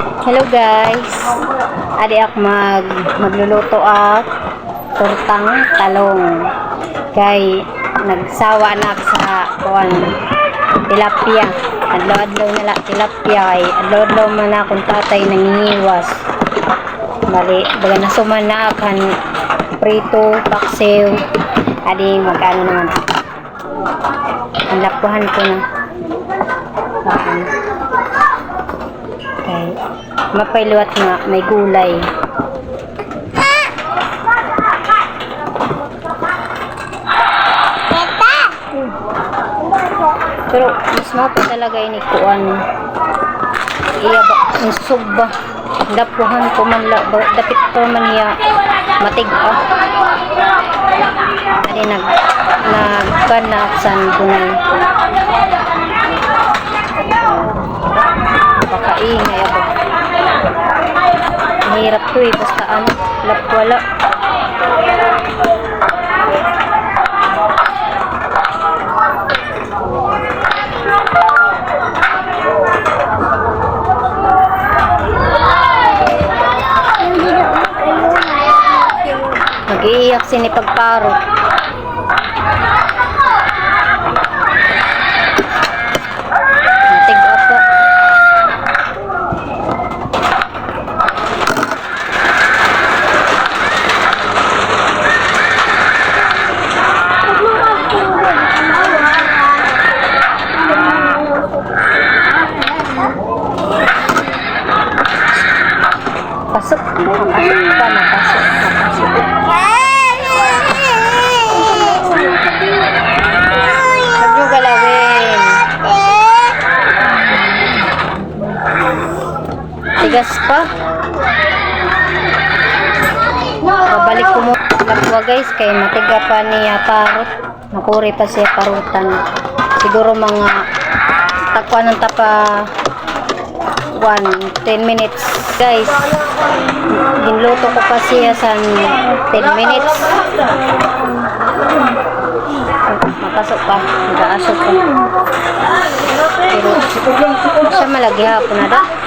Hello guys. Adi ako mag magluluto ak tortang talong. Kay nagsawa na ako sa kuan tilapia. Adlaw-adlaw na la tilapia kay adlaw-adlaw man akong tatay nangingiwas. Bali, baga nasuman na akan prito, paksiw. Adi magano naman. Ang lapuhan ko na. Ayan. Mapailuwat nga, may gulay. Pero mas mo pa talaga ini kuan. Iya ba, ang sugba. Dapuhan ko man la, ba- dapit ko man niya matig-a. Ani nag nagkanaksan kunay. Pakaingay. Mahirap to eh, basta ano, lapwala. Mag-iiyak si Tigas pa. Babalik ko mo lakwa guys kay matiga pa niya parot. Nakuri pa siya parutan. Siguro mga takwa ng tapa 1, 10 minutes guys. Ginluto ko pa siya sa 10 minutes. Mapasok pa. Nag-aasok pa. Pero siya malagi hapon na da.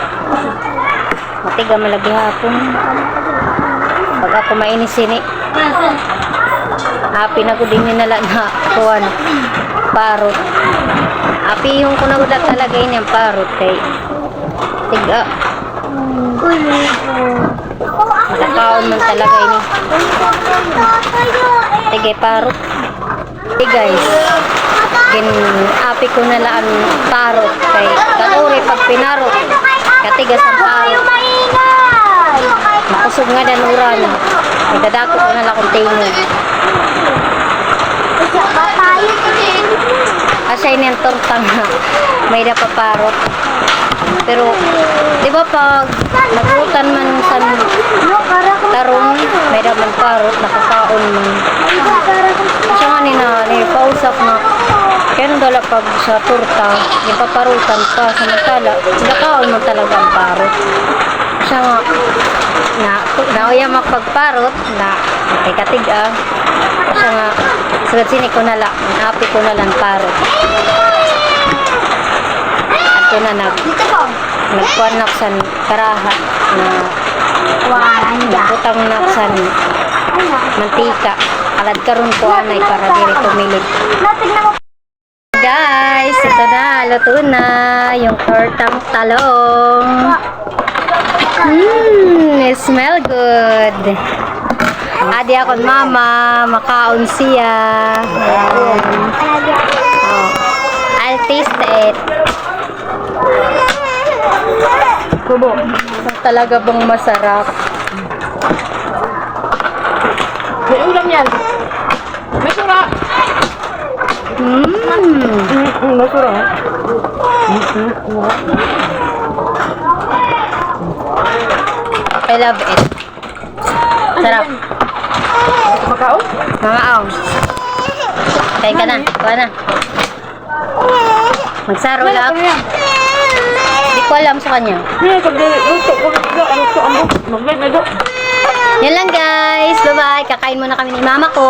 Matiga malagi hapon. Pag ako mainis ini. Happy na ko din nila na kuwan. Parot. Happy yung ko na talaga yun yung parot kay tiga. Nakakaon man talaga ini. Tige parot. Hey guys, gin api ko na lang parot kay kanuri pag pinarot katigas ang parot makusog nga danuran kay dadako ko na lang kung tingog kasi ini ang tortang na may napaparot. Pero di ba pag naglutan man sa tarong may naman parot nakakaon man. Kasi nga ni na, ni pausap na kaya nung dala pag sa turta, yung paparutan pa, samantala, nakaon mo talaga ang parot. Siya nga, na, kay katiga, siya nga, sagad sini ko na lang, happy ko na lang parot. At ko na nag, nagkuhan na sa karaha, na, nagputang na sa mantika. Alad karon ko anay para diri tumilit. Guys, ito na, luto na yung tortang talong. Mmm, it smell good. Adi ako mama, makaon siya. Ayan. Oh, I'll taste it. Kubo, talaga bang masarap? May ulam yan. May sura. Mmm. Mm, may sura. I love it. Sarap. Makaon? Mga aong. Kain ka na. Kuha na. Magsaro lang. Hindi ko alam sa kanya. Ano ano. Yan lang guys. Bye-bye. Kakain muna kami ni mama ko.